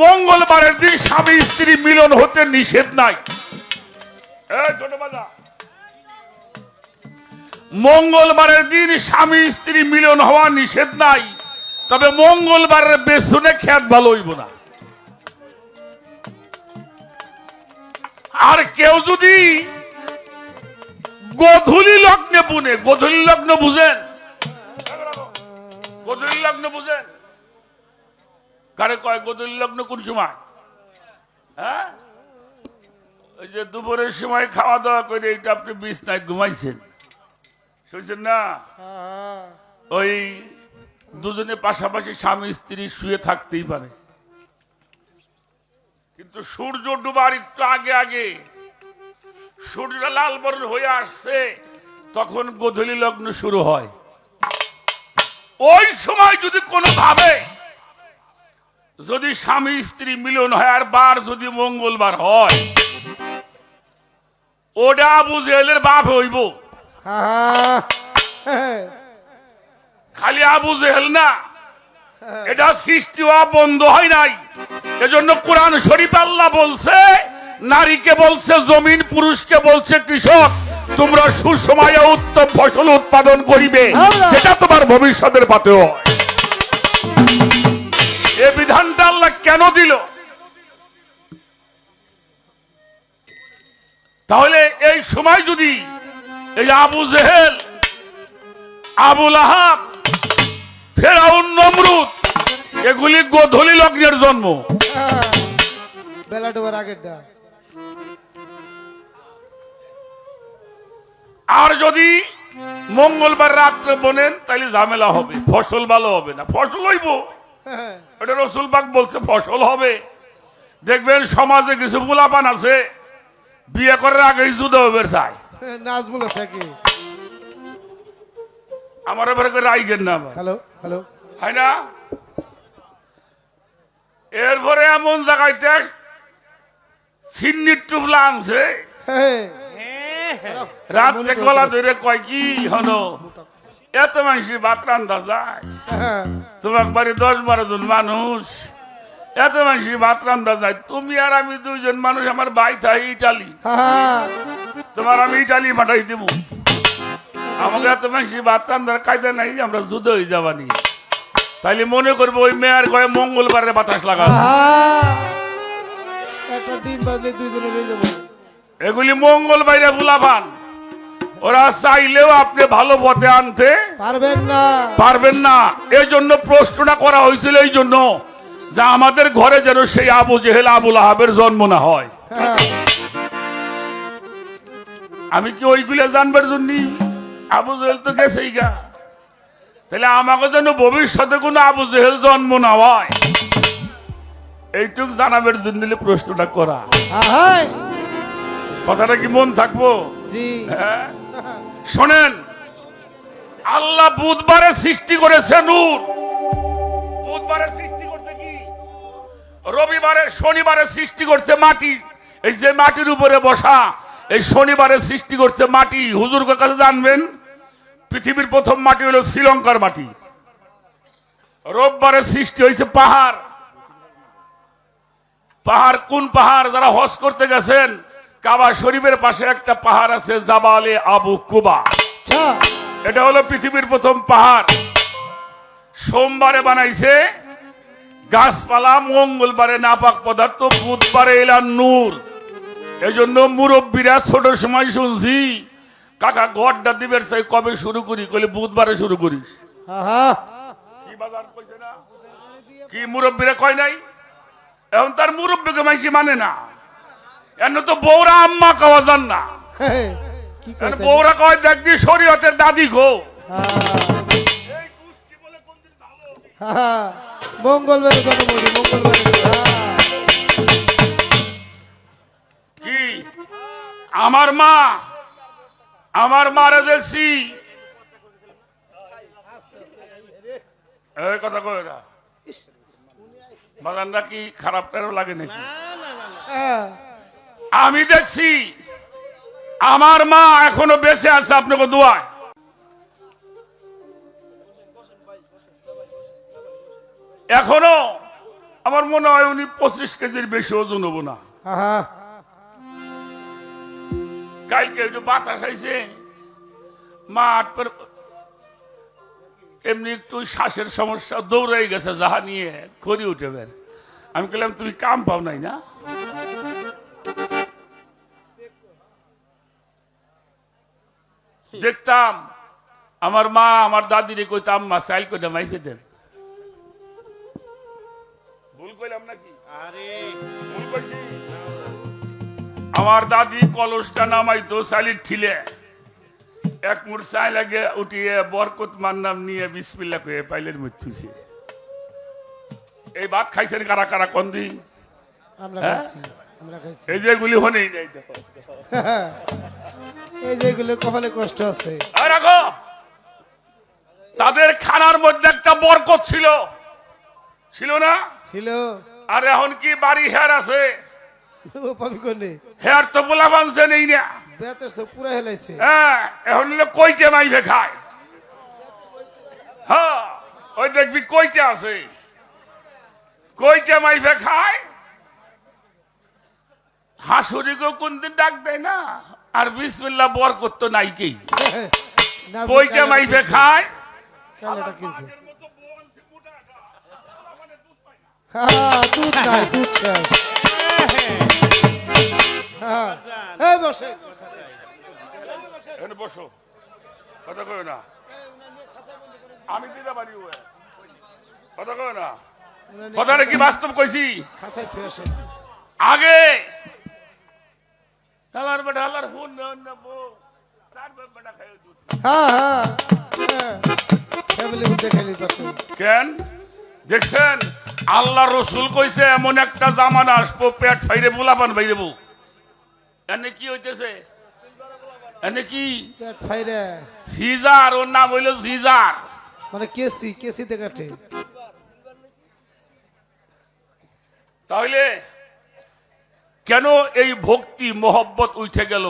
মঙ্গলবারের দিন স্বামী স্ত্রী মিলন হতে নিষেধ নাই। মঙ্গলবারের দিন স্বামী স্ত্রী মিলন হওয়া নিষেধ নাই। তবে মঙ্গলবারের বেসনে খ্যাত ভালো হইব না। আর কেউ যদি গধূলি লগ্নে বুনে, গধূলি লগ্ন বুঝেন? গধূলি লগ্ন বুঝেন? কারে কয় গধূলি লগ্ন কোন সময়? হ্যাঁ? ওই যে দুপুরের সময় খাওয়া দাওয়া করে এটা আপনি বিছনায় ঘুমাইছেন। শুনছেন না? ওই দুজনে পাশাপাশি স্বামী স্ত্রী শুয়ে থাকতেই পারে। কিন্তু সূর্য ডুবার একটু আগে আগে সূর্যটা লাল বরণ হয়ে আসছে তখন গোধূলি লগ্ন শুরু হয়। ওই সময় যদি কোনো ভাবে যদি স্বামী স্ত্রী মিলন হয় আর বার যদি মঙ্গলবার হয় ওটা আবু জেহেলের বাপ হইব। খালি আবু জেহেল না এটা সৃষ্টি হওয়া বন্ধ হয় নাই। এজন্য কোরআন শরীফ আল্লাহ বলছে নারীকে বলছে জমিন পুরুষকে বলছে কৃষক তোমরা সুসময়ে উত্তম ফসল উৎপাদন করিবে যেটা তোমার ভবিষ্যতের পাতে হয় এ বিধানটা আল্লাহ কেন দিল? তাহলে এই সময় যদি এই আবু জেহেল আবুল আহাব ফেরাউন নমরুদ এগুলি গোধূলি লগ্নের জন্ম। বেলা ডোবার আগের আর যদি মঙ্গলবার রাত্রে বনেন তাহলে ঝামেলা হবে ফসল ভালো হবে না ফসল হইব। এটা রসুল বাগ বলছে ফসল হবে। দেখবেন সমাজে কিছু গোলাপান আছে বিয়ে করার আগে যুদ্ধ হবে চাই। নাজমুল আছে কি আমার এবারে করে আইগেন না হ্যালো হ্যালো। হয় না? এরপরে এমন জায়গাইতে সিন্নির টুপলা আনছে। রাত্রে গলা ধরে কয় কি হনো এত মানুষের ভাত রান্ধা যায়। তোমার বাড়ি দশ বারো জন মানুষ। এত মানুষের ভাত রান্ধা যায়। তুমি আর আমি দুইজন মানুষ আমার ভাই থাই ইটালি। তোমার আমি ইটালি পাঠাই দেবো। আমাকে এত ভাত রান্ধার কায়দা নাই আমরা যুদ্ধ হয়ে যাবানি। তাইলে মনে করব ওই মেয়ার কয়ে মঙ্গলবারে বাতাস লাগা এগুলি মঙ্গল বাইরে বুলাবান ওরা চাইলেও আপনি ভালো পথে আনতে পারবেন না। পারবেন না। এই জন্য প্রশ্নটা করা হয়েছিল এই জন্য যে আমাদের ঘরে যেন সেই আবু জেহেল আবুল আহাবের জন্ম না হয়। হ্যাঁ। আমি কি ওইগুলো জানবার জন্য? আবু জেহেল তো গেছেই গা। তাহলে আমাকে যেন ভবিষ্যতে কোনো আবু জেহেল জন্ম না হয়। এইটুক জানাবার জন্য প্রশ্নটা করা। কথাটা কি মন থাকব? জি। হ্যাঁ? শোনেন আল্লাহ বুধবারে সৃষ্টি করেছে নূর। বুধবারে সৃষ্টি করতে কি? রবিবারে শনিবারে সৃষ্টি করছে মাটি। এই যে মাটির উপরে বসা এই শনিবারে সৃষ্টি করছে মাটি। হুজুর কাছে জানবেন? পৃথিবীর প্রথম মাটি হলো শ্রীলঙ্কার মাটি। রোববারে সৃষ্টি হয়েছে পাহাড়। পাহাড় কোন পাহাড়? যারা হজ করতে গেছেন কাবা শরীফের পাশে একটা পাহাড় আছে জাবালে আবু কুবা। আচ্ছা। এটা হলো পৃথিবীর প্রথম পাহাড়। সোমবারে বানাইছে গাছপালা মঙ্গলবারে নাপাক পদার্থ বুধবারে এলাম নূর। এই জন্য মুরব্বীরা ছোট সময় শুনছি কাকা গড়টা দিবের চাই কবে শুরু করি? কলে বুধবারে শুরু করিস। কি বাজার কইছে না? কি মুরব্বীরা কয় নাই? এখন তার মুরব্বীকে মাইসি মানে না। এন তো বৌরা আম্মা খাওয়া যান না। এন কথা বৌরা কয় দেখবি শরীয়তের দাদি গো। মঙ্গলবারে জন্মদিন মঙ্গলবারে হ্যাঁ। কি? আমার মা আমার মারে দেখছি। এই কথা কয় না। বাগানটা কি খারাপ লাগে নাকি? হ্যাঁ। আমি দেখছি আমার মা এখনও বেঁচে আছে আপনাকে দোয়ায়। এখনও আমার মনে হয় উনি পঁচিশ কেজির বেশি ওজন হব না। কালকে একটু বাতাস আইছে মাঠ পর এমনি একটু শ্বাসের সমস্যা দৌড়াই গেছে যাহা নিয়ে খড়ি উঠে বের। আমি বললাম তুমি কাম পাও নাই না? দেখতাম আমার মা আমার দাদিরে কইতাম মা চাইল করে মাইফে দেন। ভুল কইলাম নাকি? আরে। ভুল কইছি। আমার দাদি কলসটা নামাইতো চালির ঠিলে। এক মুঠ চাই লাগে উঠিয়ে বরকত মান নাম নিয়ে বিসমিল্লা কয়ে পাইলের মৃত্যুছে এই ভাত খাইছেন কারা কারা কন্দি আমরা হ্যাঁ? খাইছি আমরা খাইছি। এই যেগুলি হনেই নাই দেখো। এই যে এগুলোর কপালে কষ্ট আছে। রাখো। তাদের খানার মধ্যে একটা বরকত ছিল। ছিল না? ছিল। আর এখন কি বাড়ি হেয়ার আছে? হেয়ার তো পোলা বানছে নেই না। পুরা হেলাইছে। হ্যাঁ এখন কইতে মাইবে খায়। হ্যাঁ ওই দেখবি কইতে আছে। কইতে মাইবে খায় হাসুরিকেও কোনদিন ডাক দেয় না? আর বিসমিল্লা বর করতো নাই কি? নাজমুল কইতে কায়লাটা মাইবে খায়। কায়লাটা কিনছে। হ্যাঁ দুধ নাই দুধ শেষ হ্যাঁ এই বসে। এখানে বসো। কথা কয় না। আমি দিতে পারি কথা কয় না। কথাটা কি বাস্তব কইছি? খাসাই থুয়ে আসে আগে হালার বেটা হালার হুন না না বো। চার বাপ বেটা খাই দুধ। হ্যাঁ হ্যাঁ হ্যাঁ। ফ্যামিলি মধ্যে খাইলি পারতো কেন? দেখছেন? আল্লাহ রসুল কইছে এমন একটা জামানা আসব পেট ফাইরে এনে কি হইতেছে? এনে কি? পেট ফাইরে। সিজার ওর নাম হইল জিজার মানে কেসি কেসিতে কাটে। তাহলে কেন এই ভক্তি মোহব্বত উঠে গেল?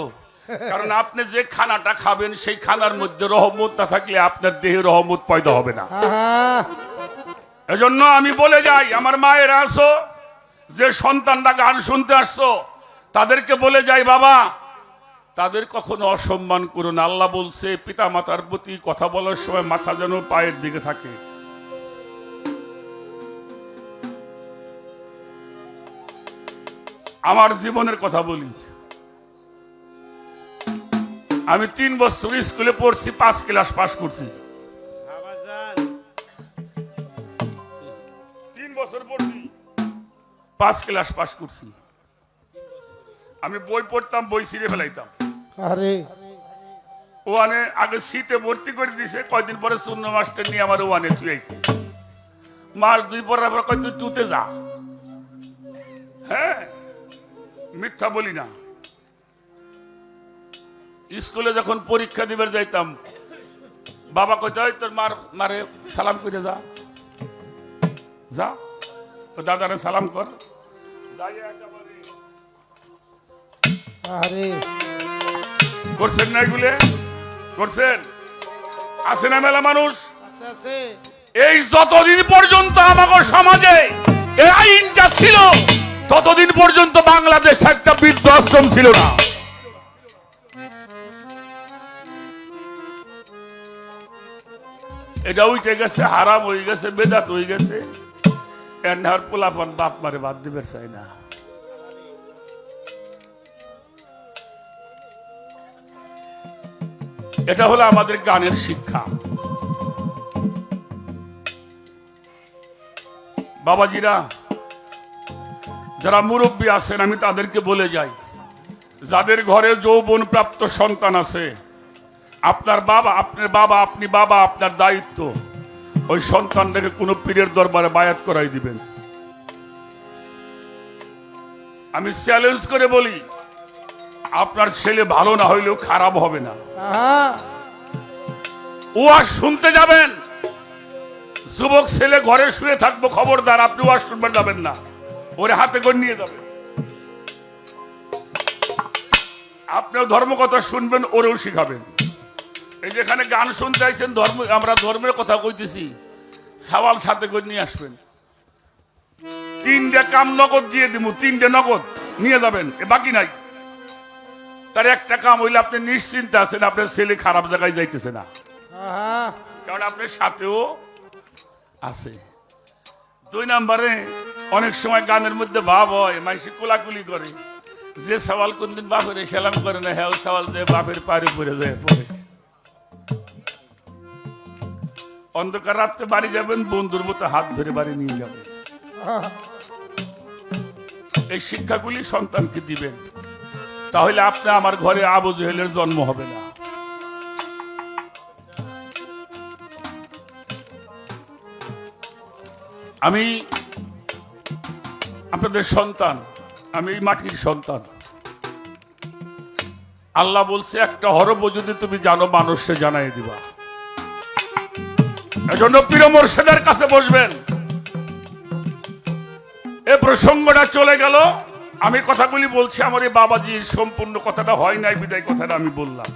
কারণ আপনি যে খানাটা খাবেন সেই খানার মধ্যে রহমত না থাকলে আপনার দেহে রহমত পয়দা হবে না। এজন্য আমি বলে যাই আমার মায়ের আসো যে সন্তানরা গান শুনতে আসছো তাদেরকে বলে যাই বাবা তাদের কখনো অসম্মান করুন আল্লাহ বলছে পিতা মাতার প্রতি কথা বলার সময় মাথা যেন পায়ের দিকে থাকে। আমার জীবনের কথা বলি। আমি তিন বছর স্কুলে পড়ছি পাঁচ ক্লাস পাশ করছি। তিন বছর পড়ছি পাঁচ ক্লাস পাস করছি। আমি বই পড়তাম বই ছিঁড়ে ফেলাইতাম। আরে। ওয়ানে আগে শীতে ভর্তি করে দিছে কয়দিন পরে শূন্য মাস্টার নিয়ে আমার ওয়ানে থুয়েছে মাস দুই পর তুই টুতে যা। হ্যাঁ? মিথ্যা বলি না। স্কুলে যখন পরীক্ষা দিবার যাইতাম বাবা কইতে হয় তোর মার মারে সালাম করে যা। যা? তো দাদারে সালাম কর। আরে। করছেন না এগুলো? করছেন? আছে না মেলা মানুষ? এই যতদিন পর্যন্ত আমাকে সমাজে এই আইনটা ছিল ততদিন পর্যন্ত বাংলাদেশ একটা বৃদ্ধাশ্রম ছিল না। এটা উঠে গেছে, হারাম হয়ে গেছে, বেদাত হয়ে গেছে। এন্ডার পোলাপন বাপ মারে বাদ দিবে চাই না। এটা হলো আমাদের গানের শিক্ষা। বাবাজিরা যারা মুরব্বী আছেন, আমি তাদেরকে বলে যাই, যাদের ঘরে যৌবন প্রাপ্ত সন্তান আছে, আপনার বাবা আপনার বাবা, আপনি বাবা, আপনার দায়িত্ব, ওই সন্তানটাকে কোনো পীরের দরবারে বায়াত করাই দিবেন। আমি চ্যালেঞ্জ করে বলি, আপনার ছেলে ভালো না হইলেও খারাপ হবে না। ও আর শুনতে যাবেন, যুবক ছেলে ঘরে শুয়ে থাকব, খবরদার, আপনি ও আর শুনবেন যাবেন না। ওরে হাতে করে নিয়ে যাবেন আপনিও ধর্মকথা শুনবেন ওরেও শিখাবেন। এই যেখানে গান শুনতে আইছেন ধর্ম আমরা ধর্মের কথা কইতেছি সাওয়াল সাথে করে নিয়ে আসবেন। তিনটে কাম নগদ দিয়ে দিব তিনটে নগদ নিয়ে যাবেন এ বাকি নাই। তার একটা কাম হইলে আপনি নিশ্চিন্তে আছেন আপনার ছেলে খারাপ জায়গায় যাইতেছে না। কারণ আপনার সাথেও আছে। দুই নম্বরে অনেক সময় গানের মধ্যে ভাব হয় মানুষ কোলাকুলি করে। যে সওয়াল কোনদিন বাপের সেলাম করে না হ্যাঁ সওয়াল দিয়ে বাপের পারে পড়ে যায়, পড়ে। অন্ধকার রাত্রে বাড়ি যাবেন, বন্ধুর মতো হাত ধরে বাড়ি নিয়ে যাবেন। এই শিক্ষাগুলি সন্তানকে দিবেন। তাহলে আপনি আমার ঘরে আবু জহেলের জন্ম হবে না। আমি আপনাদের সন্তান, আমি এই মাটির সন্তান। আল্লাহ বলছে, একটা হরব যদি তুমি জানো, মানুষকে জানাই দিবা। এজন্য প্রিয় মোর্শেদের কাছে বসবেন। এ প্রসঙ্গটা চলে গেল। আমি কথাগুলি বলছি, আমার এই বাবাজির সম্পূর্ণ কথাটা হয় নাই, বিদায় কথাটা আমি বললাম।